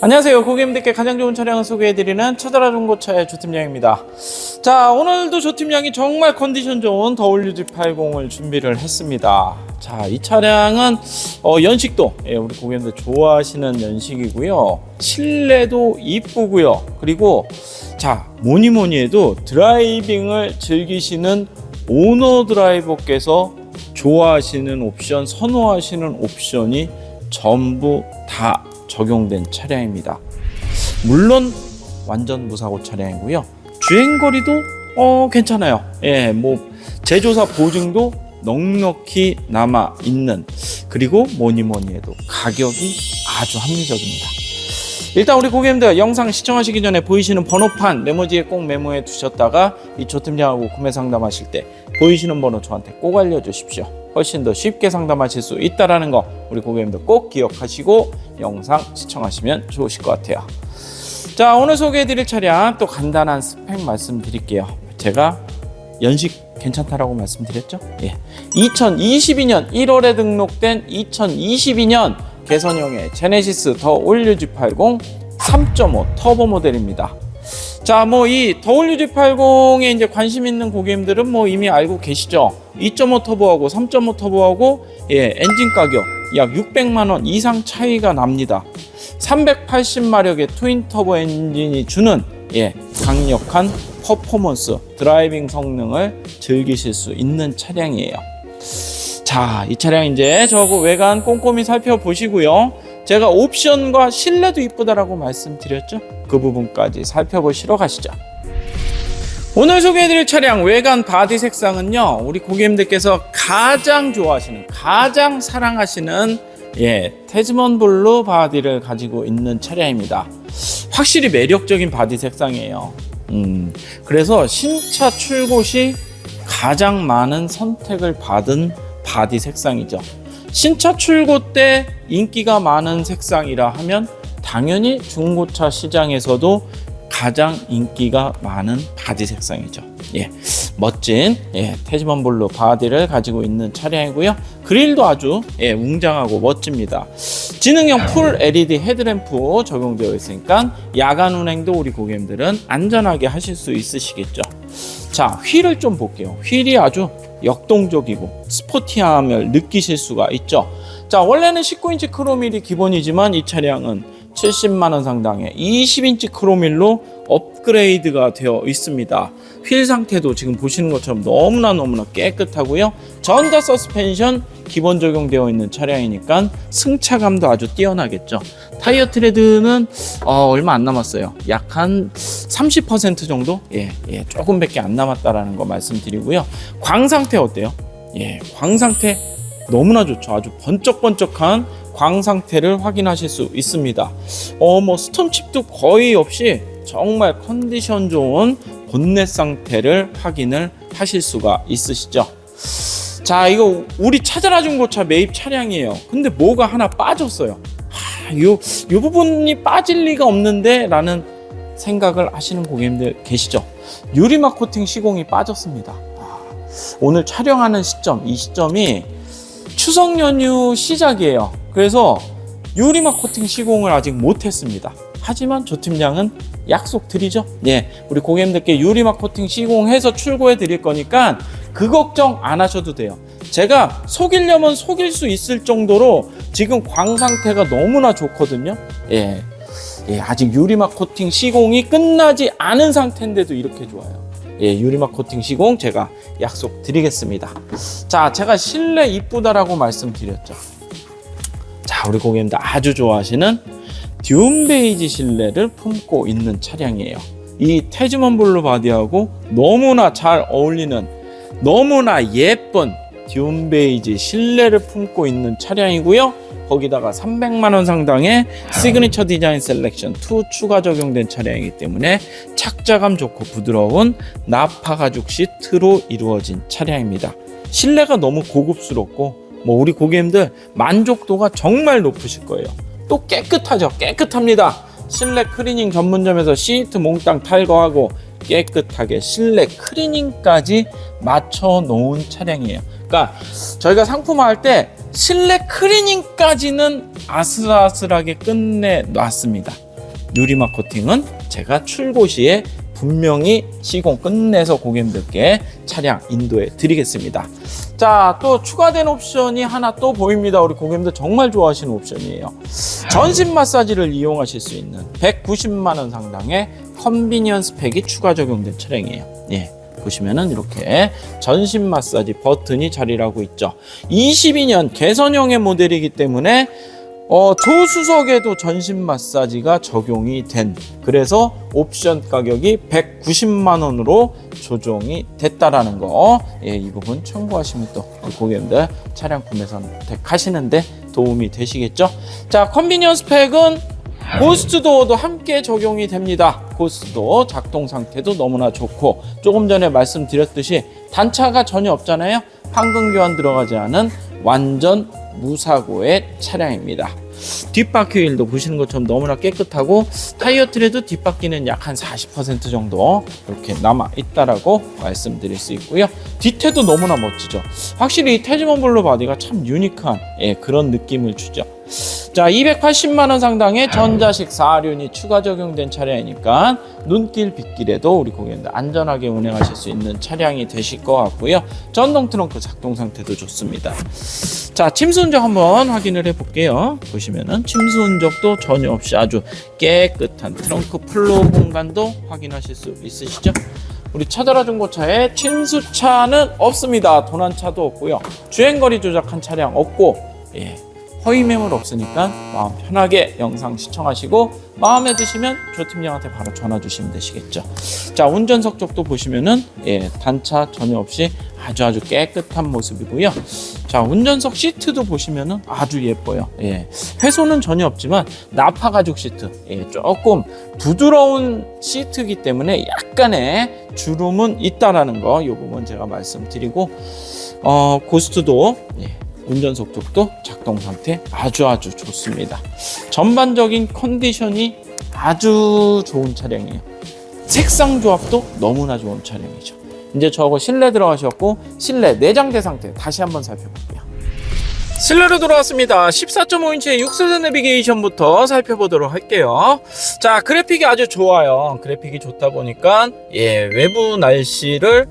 안녕하세요. 고객님들께 가장 좋은 차량을 소개해드리는 차다라 중고차의 조팀장입니다. 자, 오늘도 조팀장이 정말 컨디션 좋은 WD80을 준비를 했습니다. 자, 이 차량은 어, 연식도 예, 우리 고객님들 좋아하시는 연식이고요. 실내도 이쁘고요. 그리고 자, 뭐니 뭐니 해도 드라이빙을 즐기시는 오너 드라이버께서 좋아하시는 옵션, 선호하시는 옵션이 전부 다 적용된 차량입니다. 물론 완전 무사고 차량이고요. 주행거리도 어 괜찮아요. 예, 뭐 제조사 보증도 넉넉히 남아 있는 그리고 뭐니 뭐니 해도 가격이 아주 합리적입니다. 일단 우리 고객님들 영상 시청하시기 전에 보이시는 번호판 메모지에 꼭 메모해 두셨다가 이 조팀장하고 구매 상담하실 때 보이시는 번호 저한테 꼭 알려주십시오. 훨씬 더 쉽게 상담하실 수 있다라는 거 우리 고객님들 꼭 기억하시고 영상 시청하시면 좋으실 것 같아요. 자 오늘 소개해드릴 차량 또 간단한 스펙 말씀드릴게요. 제가 연식 괜찮다라고 말씀드렸죠? 예. 2022년 1월에 등록된 2022년 개선형의 제네시스 더 올류지80 3.5 터보 모델입니다. 자, 뭐이 WG80에 이제 관심 있는 고객님들은 뭐 이미 알고 계시죠. 2.5 터보하고 3.5 터보하고 예, 엔진 가격 약 600만 원 이상 차이가 납니다. 380마력의 트윈 터보 엔진이 주는 예, 강력한 퍼포먼스, 드라이빙 성능을 즐기실 수 있는 차량이에요. 자, 이 차량 이제 저거 외관 꼼꼼히 살펴보시고요. 제가 옵션과 실내도 이쁘다라고 말씀드렸죠. 그 부분까지 살펴보시러 가시죠. 오늘 소개해드릴 차량 외관 바디 색상은요, 우리 고객님들께서 가장 좋아하시는, 가장 사랑하시는 예, 테즈먼 블루 바디를 가지고 있는 차량입니다. 확실히 매력적인 바디 색상이에요. 음, 그래서 신차 출고 시 가장 많은 선택을 받은 바디 색상이죠. 신차 출고 때 인기가 많은 색상이라 하면 당연히 중고차 시장에서도 가장 인기가 많은 바디 색상이죠. 예, 멋진 예, 태지먼 블루 바디를 가지고 있는 차량이고요. 그릴도 아주 예, 웅장하고 멋집니다. 지능형 풀 LED 헤드램프 적용되어 있으니까 야간 운행도 우리 고객님들은 안전하게 하실 수 있으시겠죠. 자, 휠을 좀 볼게요. 휠이 아주 역동적이고 스포티함을 느끼실 수가 있죠. 자, 원래는 19인치 크로밀이 기본이지만 이 차량은 70만 원 상당의 20인치 크로밀로 업그레이드가 되어 있습니다. 휠 상태도 지금 보시는 것처럼 너무나 너무나 깨끗하고요. 전자 서스펜션 기본 적용되어 있는 차량이니까 승차감도 아주 뛰어나겠죠. 타이어 트레드는 어, 얼마 안 남았어요. 약 한 30% 정도? 예, 예, 조금밖에 안 남았다라는 거 말씀드리고요. 광 상태 어때요? 예, 광 상태 너무나 좋죠. 아주 번쩍번쩍한 광 상태를 확인하실 수 있습니다. 어, 뭐 스톤칩도 거의 없이 정말 컨디션 좋은 본넷 상태를 확인을 하실 수가 있으시죠. 자, 이거 우리 찾아라 중고차 매입 차량이에요. 근데 뭐가 하나 빠졌어요. 하, 요, 요 부분이 빠질 리가 없는데 라는 생각을 하시는 고객님들 계시죠? 유리막 코팅 시공이 빠졌습니다. 아, 오늘 촬영하는 시점, 이 시점이 추석 연휴 시작이에요. 그래서 유리막 코팅 시공을 아직 못했습니다. 하지만 조 팀장은 약속 드리죠. 예, 우리 고객님들께 유리막 코팅 시공해서 출고해 드릴 거니까 그 걱정 안 하셔도 돼요. 제가 속이려면 속일 수 있을 정도로 지금 광 상태가 너무나 좋거든요. 예, 예, 아직 유리막 코팅 시공이 끝나지 않은 상태인데도 이렇게 좋아요. 예, 유리막 코팅 시공 제가 약속 드리겠습니다. 자, 제가 실내 이쁘다라고 말씀드렸죠. 자, 우리 고객님들 아주 좋아하시는 듀움 베이지 실내를 품고 있는 차량이에요. 이 태즈먼 블루 바디하고 너무나 잘 어울리는 너무나 예쁜 듀움 베이지 실내를 품고 있는 차량이고요. 거기다가 300만 원 상당의 시그니처 디자인 셀렉션 2 추가 적용된 차량이기 때문에 착자감 좋고 부드러운 나파 가죽 시트로 이루어진 차량입니다. 실내가 너무 고급스럽고 뭐 우리 고객님들 만족도가 정말 높으실 거예요. 또 깨끗하죠. 깨끗합니다. 실내 클리닝 전문점에서 시트 몽땅 탈거하고 깨끗하게 실내 클리닝까지 맞춰 놓은 차량이에요. 그러니까 저희가 상품화할 때 실내 클리닝까지는 아슬아슬하게 끝내 놨습니다. 유리막 코팅은 제가 출고 시에 분명히 시공 끝내서 고객님들께 차량 인도해 드리겠습니다. 자, 또 추가된 옵션이 하나 또 보입니다. 우리 고객님들 정말 좋아하시는 옵션이에요. 전신 마사지를 이용하실 수 있는 190만 원 상당의 컨비니언스 팩이 추가 적용된 차량이에요. 예. 보시면은 이렇게 전신 마사지 버튼이 자리를 하고 있죠. 22년 개선형의 모델이기 때문에 어, 조수석에도 전신 마사지가 적용이 된 그래서 옵션 가격이 190만 원으로 조정이 됐다라는 거. 예, 이 부분 참고하시면 또 고객님들 차량 구매 선택하시는데 도움이 되시겠죠? 자, 컨비니언스 팩은 고스트 도어도 함께 적용이 됩니다. 고스트 도어 작동 상태도 너무나 좋고 조금 전에 말씀드렸듯이 단차가 전혀 없잖아요. 황금 교환 들어가지 않은 완전 무사고의 차량입니다. 뒷바퀴 휠도 보시는 것처럼 너무나 깨끗하고 타이어 트레도 뒷바퀴는 약 한 40% 정도 이렇게 남아 있다라고 말씀드릴 수 있고요. 뒤태도 너무나 멋지죠. 확실히 이 태즈먼 블루 바디가 참 유니크한 예, 그런 느낌을 주죠. 자, 280만 원 상당의 전자식 4륜이 추가 적용된 차량이니까 눈길 빗길에도 우리 고객님들 안전하게 운행하실 수 있는 차량이 되실 것 같고요. 전동 트렁크 작동 상태도 좋습니다. 자, 침수 흔적 한번 확인을 해 볼게요. 보시면은 침수 흔적도 전혀 없이 아주 깨끗한 트렁크 플로어 공간도 확인하실 수 있으시죠? 우리 차다라 중고차에 침수차는 없습니다. 도난차도 없고요. 주행거리 조작한 차량 없고, 예. 허위 매물 없으니까 마음 편하게 영상 시청하시고 마음에 드시면 조 팀장한테 바로 전화 주시면 되시겠죠. 자 운전석 쪽도 보시면은 예 단차 전혀 없이 아주 아주 깨끗한 모습이고요. 자 운전석 시트도 보시면은 아주 예뻐요. 예 훼손은 전혀 없지만 나파 가죽 시트 예 조금 부드러운 시트이기 때문에 약간의 주름은 있다라는 거이 부분 제가 말씀드리고 어 고스트도 예. 운전석 쪽도 작동 상태 아주 아주 좋습니다. 전반적인 컨디션이 아주 좋은 차량이에요. 색상 조합도 너무나 좋은 차량이죠. 이제 저거 실내 들어가셨고 실내 내장재 상태 다시 한번 살펴볼게요. 실내로 돌아왔습니다. 14.5인치의 6세대 내비게이션부터 살펴보도록 할게요. 자, 그래픽이 아주 좋아요. 그래픽이 좋다 보니까 예, 외부 날씨를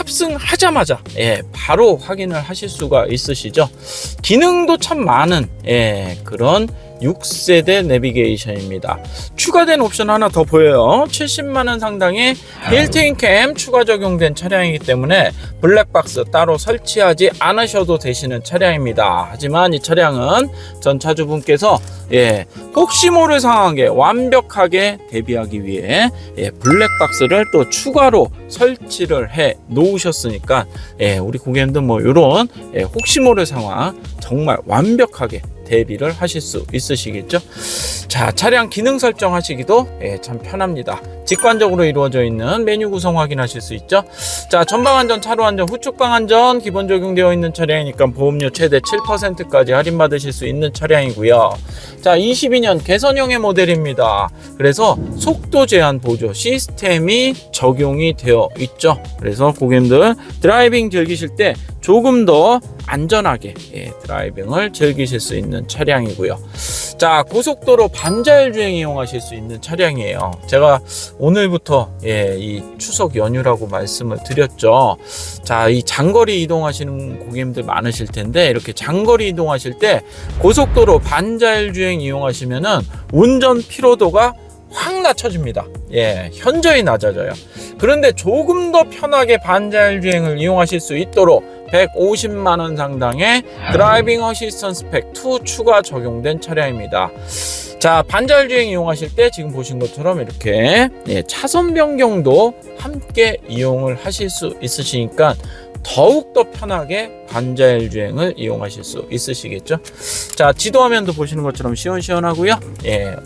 탑승하자마자 예, 바로 확인을 하실 수가 있으시죠. 기능도 참 많은 예, 그런 6세대 내비게이션입니다. 추가된 옵션 하나 더 보여요. 70만 원 상당의 빌트인 캠 추가 적용된 차량이기 때문에 블랙박스 따로 설치하지 않으셔도 되시는 차량입니다. 하지만 이 차량은 전 차주분께서 예, 혹시 모를 상황에 완벽하게 대비하기 위해 예, 블랙박스를 또 추가로 설치를 해 놓으셨으니까 예, 우리 고객님들 뭐 이런 예, 혹시 모를 상황 정말 완벽하게 대비를 하실 수 있으시겠죠. 자, 차량 기능 설정 하시기도 예, 참 편합니다. 직관적으로 이루어져 있는 메뉴 구성 확인하실 수 있죠. 자, 전방 안전, 차로 안전, 후측 방 안전 기본 적용되어 있는 차량이니까 보험료 최대 7%까지 할인 받으실 수 있는 차량이고요. 자, 22년 개선형의 모델입니다. 그래서 속도 제한 보조 시스템이 적용이 되어 있죠. 그래서 고객님들 드라이빙 즐기실 때 조금 더 안전하게 예, 드라이빙을 즐기실 수 있는 차량이고요. 자, 고속도로 반자율 주행 이용하실 수 있는 차량이에요. 제가 오늘부터 예, 이 추석 연휴라고 말씀을 드렸죠. 자, 이 장거리 이동하시는 고객님들 많으실 텐데 이렇게 장거리 이동하실 때 고속도로 반자율 주행 이용하시면은 운전 피로도가 확 낮춰집니다. 예, 현저히 낮아져요. 그런데 조금 더 편하게 반자율 주행을 이용하실 수 있도록 150만 원 상당의 드라이빙 어시스턴스 팩 2 추가 적용된 차량입니다. 자, 반자율 주행 이용하실 때 지금 보신 것처럼 이렇게 예, 차선 변경도 함께 이용을 하실 수 있으시니까 더욱더 편하게 반자율 주행을 이용하실 수 있으시겠죠. 자, 지도화면도 보시는 것처럼 시원시원하고요. 예.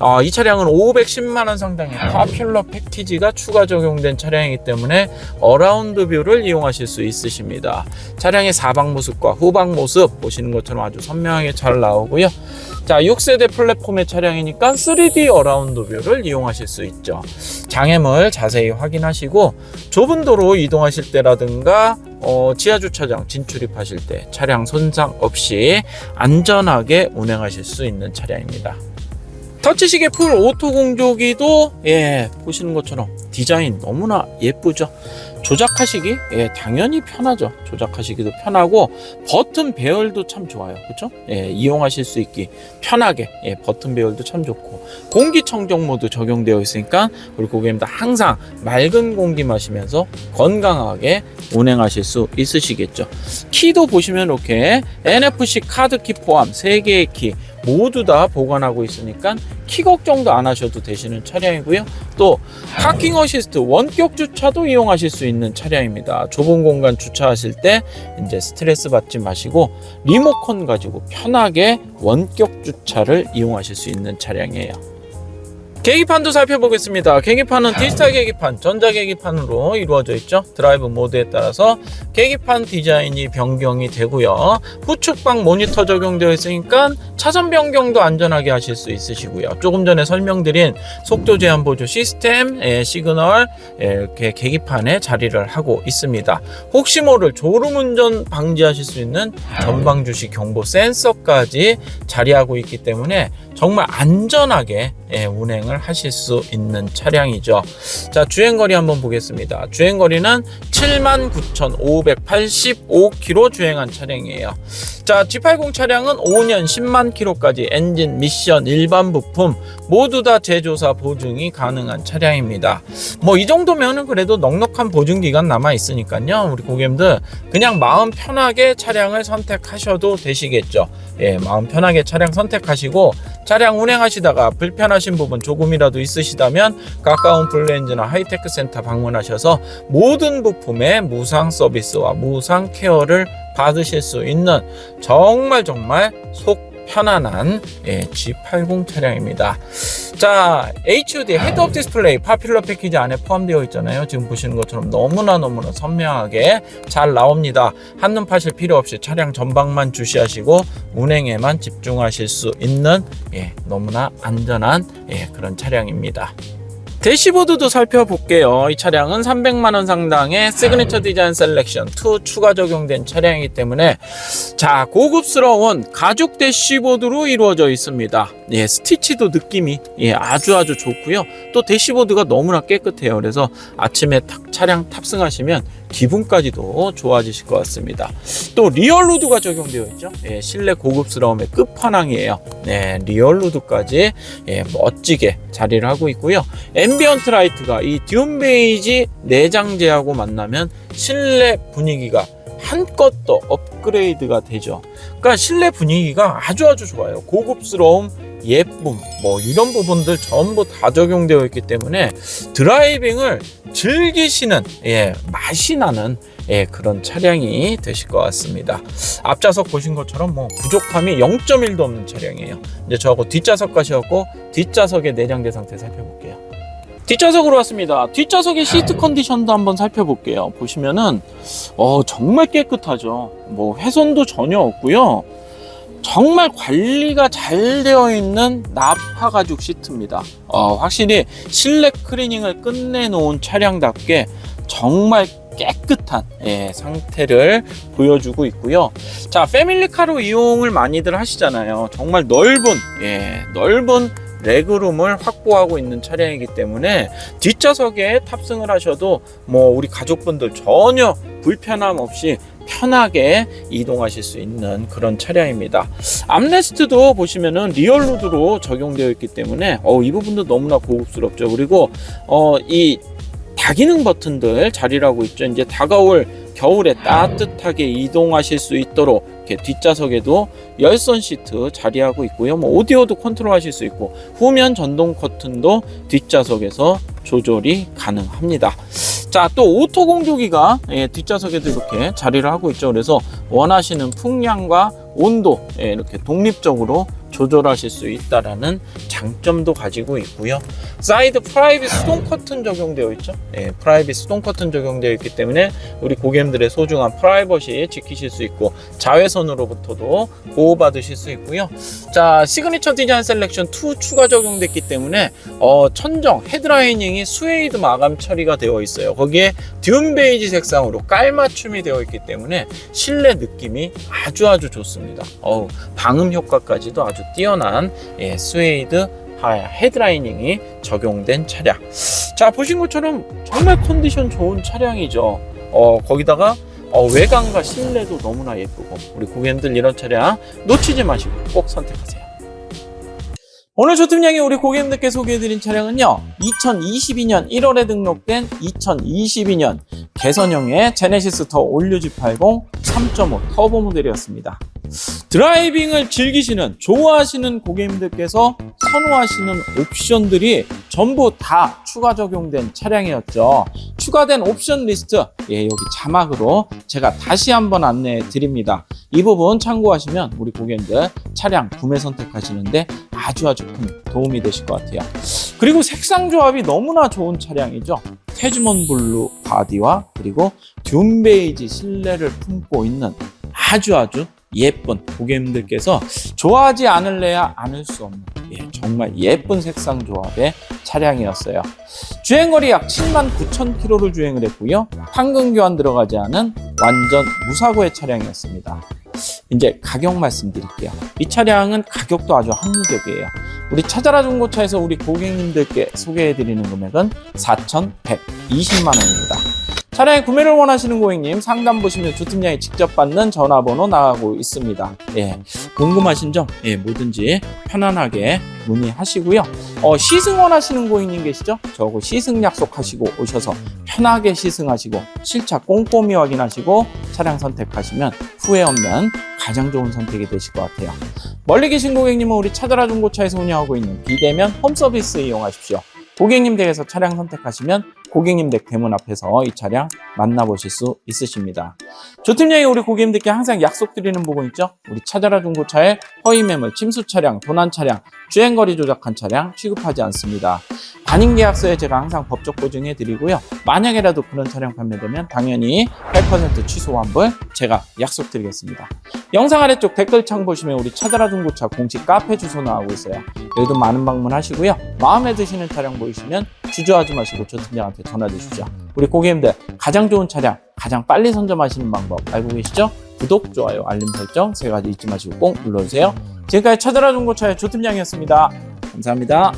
어, 이 차량은 510만 원 상당의 파퓰러 패키지가 추가 적용된 차량이기 때문에 어라운드 뷰를 이용하실 수 있으십니다. 차량의 사방 모습과 후방 모습 보시는 것처럼 아주 선명하게 잘 나오고요. 자, 6세대 플랫폼의 차량이니까 3D 어라운드 뷰를 이용하실 수 있죠. 장애물 자세히 확인하시고 좁은 도로 이동하실 때라든가 어, 지하 주차장 진출입하실 때 차량 손상 없이 안전하게 운행하실 수 있는 차량입니다. 터치식의 풀 오토 공조기도 예 보시는 것처럼 디자인 너무나 예쁘죠? 조작하시기 예 당연히 편하죠. 조작하시기도 편하고 버튼 배열도 참 좋아요. 그렇죠 예 이용하실 수 있기 편하게 예 버튼 배열도 참 좋고. 공기청정 모드 적용되어 있으니까 우리 고객님들 항상 맑은 공기 마시면서 건강하게 운행하실 수 있으시겠죠? 키도 보시면 이렇게 NFC 카드키 포함 3개의 키 모두 다 보관하고 있으니까 키 걱정도 안 하셔도 되시는 차량이고요. 또 파킹 어시스트 원격 주차도 이용하실 수 있는 차량입니다. 좁은 공간 주차하실 때 이제 스트레스 받지 마시고 리모컨 가지고 편하게 원격 주차를 이용하실 수 있는 차량이에요. 계기판도 살펴보겠습니다. 계기판은 디지털 계기판, 전자 계기판으로 이루어져 있죠. 드라이브 모드에 따라서 계기판 디자인이 변경이 되고요. 후측방 모니터 적용되어 있으니까 차선 변경도 안전하게 하실 수 있으시고요. 조금 전에 설명드린 속도 제한 보조 시스템, 예, 시그널 예, 이렇게 계기판에 자리를 하고 있습니다. 혹시 모를 졸음 운전 방지하실 수 있는 전방 주시 경보 센서까지 자리하고 있기 때문에 정말 안전하게 예, 운행 을 하실 수 있는 차량이죠. 자, 주행거리 한번 보겠습니다. 주행거리는 79,585km 주행한 차량이에요. 자, G80 차량은 5년 10만 킬로까지 엔진, 미션, 일반 부품 모두 다 제조사 보증이 가능한 차량입니다. 뭐 이 정도면은 그래도 넉넉한 보증 기간 남아 있으니까요. 우리 고객님들 그냥 마음 편하게 차량을 선택하셔도 되시겠죠. 예, 마음 편하게 차량 선택하시고 차량 운행하시다가 불편하신 부분 조금 이라도 있으시다면 가까운 블렌즈나 하이테크 센터 방문하셔서 모든 부품의 무상 서비스와 무상 케어를 받으실 수 있는 정말 정말 속 편안한 예, G80 차량입니다. 자, HUD 헤드업 디스플레이 파퓰러 패키지 안에 포함되어 있잖아요. 지금 보시는 것처럼 너무나 너무나 선명하게 잘 나옵니다. 한눈 파실 필요 없이 차량 전방만 주시하시고 운행에만 집중하실 수 있는 예, 너무나 안전한 예, 그런 차량입니다. 대시보드도 살펴볼게요. 이 차량은 300만 원 상당의 시그니처 디자인 셀렉션 2 추가 적용된 차량이기 때문에 자 고급스러운 가죽 대시보드로 이루어져 있습니다. 예, 스티치도 느낌이 예, 아주 아주 좋고요. 또 대시보드가 너무나 깨끗해요. 그래서 아침에 탁 차량 탑승하시면 기분까지도 좋아지실 것 같습니다. 또 리얼 루드가 적용되어 있죠. 예, 실내 고급스러움의 끝판왕이에요. 네, 리얼 루드까지 예, 멋지게 자리를 하고 있고요. 앰비언트 라이트가 이 듀움 베이지 내장재하고 만나면 실내 분위기가 한껏 더 업그레이드가 되죠. 그러니까 실내 분위기가 아주 아주 좋아요. 고급스러움, 예쁨, 뭐 이런 부분들 전부 다 적용되어 있기 때문에 드라이빙을 즐기시는 예, 맛이 나는 예, 그런 차량이 되실 것 같습니다. 앞좌석 보신 것처럼 뭐 부족함이 0.1도 없는 차량이에요. 이제 저하고 뒷좌석 가셔갖고 뒷좌석의 내장재 상태 살펴볼게요. 뒷좌석으로 왔습니다. 뒷좌석의 시트 컨디션도 한번 살펴볼게요. 보시면은 어, 정말 깨끗하죠. 뭐 훼손도 전혀 없고요. 정말 관리가 잘 되어 있는 나파 가죽 시트입니다. 어, 확실히 실내 클리닝을 끝내놓은 차량답게 정말 깨끗한 예, 상태를 보여주고 있고요. 자, 패밀리카로 이용을 많이들 하시잖아요. 정말 넓은 예, 넓은 레그룸을 확보하고 있는 차량이기 때문에 뒷좌석에 탑승을 하셔도 뭐 우리 가족분들 전혀 불편함 없이 편하게 이동하실 수 있는 그런 차량입니다. 암레스트도 보시면은 리얼루드로 적용되어 있기 때문에 어, 이 부분도 너무나 고급스럽죠. 그리고 어, 이 다기능 버튼들 자리를 하고 있죠. 이제 다가올 겨울에 따뜻하게 이동하실 수 있도록 이렇게 뒷좌석에도 열선 시트 자리하고 있고요. 뭐 오디오도 컨트롤하실 수 있고 후면 전동 커튼도 뒷좌석에서 조절이 가능합니다. 자, 또 오토 공조기가 예, 뒷좌석에도 이렇게 자리를 하고 있죠. 그래서 원하시는 풍량과 온도 예, 이렇게 독립적으로 조절하실 수 있다라는 장점도 가지고 있고요. 사이드 프라이빗 스톤 커튼 적용되어 있죠. 예, 프라이빗 스톤 커튼 적용되어 있기 때문에 우리 고객님들의 소중한 프라이버시 지키실 수 있고 자외선으로부터도 보호받으실 수 있고요. 자, 시그니처 디자인 셀렉션 2 추가 적용됐기 때문에 어, 천정 헤드라이닝이 스웨이드 마감 처리가 되어 있어요. 거기에 듀움 베이지 색상으로 깔맞춤이 되어 있기 때문에 실내 느낌이 아주 아주 좋습니다. 어우, 방음 효과까지도 아주 뛰어난 예, 스웨이드 하- 헤드라이닝이 적용된 차량. 자 보신 것처럼 정말 컨디션 좋은 차량이죠. 어 거기다가 어, 외관과 실내도 너무나 예쁘고 우리 고객님들 이런 차량 놓치지 마시고 꼭 선택하세요. 오늘 조팀량이 우리 고객님들께 소개해드린 차량은요 2022년 1월에 등록된 2022년 개선형의 제네시스 더 올류지 80 3.5 터보 모델이었습니다. 드라이빙을 즐기시는 좋아하시는 고객님들께서 선호하시는 옵션들이 전부 다 추가 적용된 차량이었죠. 추가된 옵션 리스트 예, 여기 자막으로 제가 다시 한번 안내해 드립니다. 이 부분 참고하시면 우리 고객님들 차량 구매 선택하시는데 아주 아주 큰 도움이 되실 것 같아요. 그리고 색상 조합이 너무나 좋은 차량이죠. 테즈먼 블루 바디와 그리고 듄 베이지 실내를 품고 있는 아주 아주 예쁜 고객님들께서 좋아하지 않을래야 않을 수 없는 예, 정말 예쁜 색상 조합의 차량이었어요. 주행거리 약 7만 9천 킬로를 주행을 했고요. 판금 교환 들어가지 않은 완전 무사고의 차량이었습니다. 이제 가격 말씀드릴게요. 이 차량은 가격도 아주 합리적이에요. 우리 찾아라 중고차에서 우리 고객님들께 소개해드리는 금액은 4,120만 원입니다. 차량의 구매를 원하시는 고객님 상담 보시면 주팀장이 직접 받는 전화번호 나가고 있습니다. 예, 궁금하신 점 예, 뭐든지 편안하게 문의하시고요. 어, 시승 원하시는 고객님 계시죠? 저하고 시승 약속하시고 오셔서 편하게 시승하시고 실차 꼼꼼히 확인하시고 차량 선택하시면 후회 없는 가장 좋은 선택이 되실 것 같아요. 멀리 계신 고객님은 우리 차더라 중고차에서 운영하고 있는 비대면 홈서비스 이용하십시오. 고객님 댁에서 차량 선택하시면 고객님 댁 대문 앞에서 이 차량 만나보실 수 있으십니다. 조팀장이 우리 고객님들께 항상 약속드리는 부분 있죠? 우리 찾아라 중고차에 허위 매물, 침수 차량, 도난 차량, 주행거리 조작한 차량 취급하지 않습니다. 반인 계약서에 제가 항상 법적 보증해 드리고요. 만약에라도 그런 차량 판매되면 당연히 8% 취소 환불 제가 약속드리겠습니다. 영상 아래쪽 댓글창 보시면 우리 찾아라 중고차 공식 카페 주소 나오고 있어요. 여기도 많은 방문하시고요. 마음에 드시는 차량 보이시면 주저하지 마시고 조 팀장한테 전화 주십시오. 우리 고객님들 가장 좋은 차량 가장 빨리 선점하시는 방법 알고 계시죠? 구독, 좋아요, 알림 설정 세 가지 잊지 마시고 꼭 눌러주세요. 지금까지 찾아라 중고차의 조 팀장이었습니다. 감사합니다.